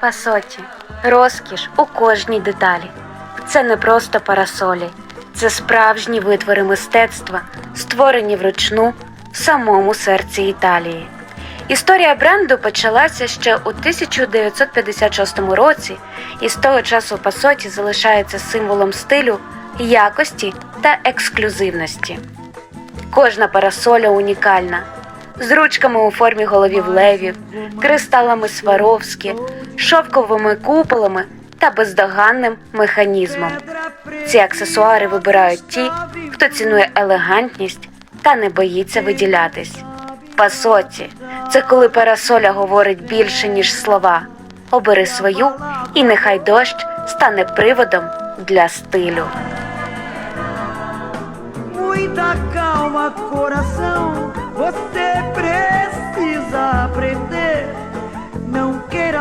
Пасоті, розкіш у кожній деталі. Це не просто парасолі, це справжні витвори мистецтва, створені вручну в самому серці Італії. Історія бренду почалася ще у 1956 році, і з того часу Пасоті залишається символом стилю, якості та ексклюзивності. Кожна парасоля унікальна, з ручками у формі головів левів, кристалами Сваровські, шовковими куполами та бездоганним механізмом. Ці аксесуари вибирають ті, хто цінує елегантність та не боїться виділятись. Пасоті це коли парасоля говорить більше, ніж слова. Обери свою, і нехай дощ стане приводом для стилю. Muita calma, coração.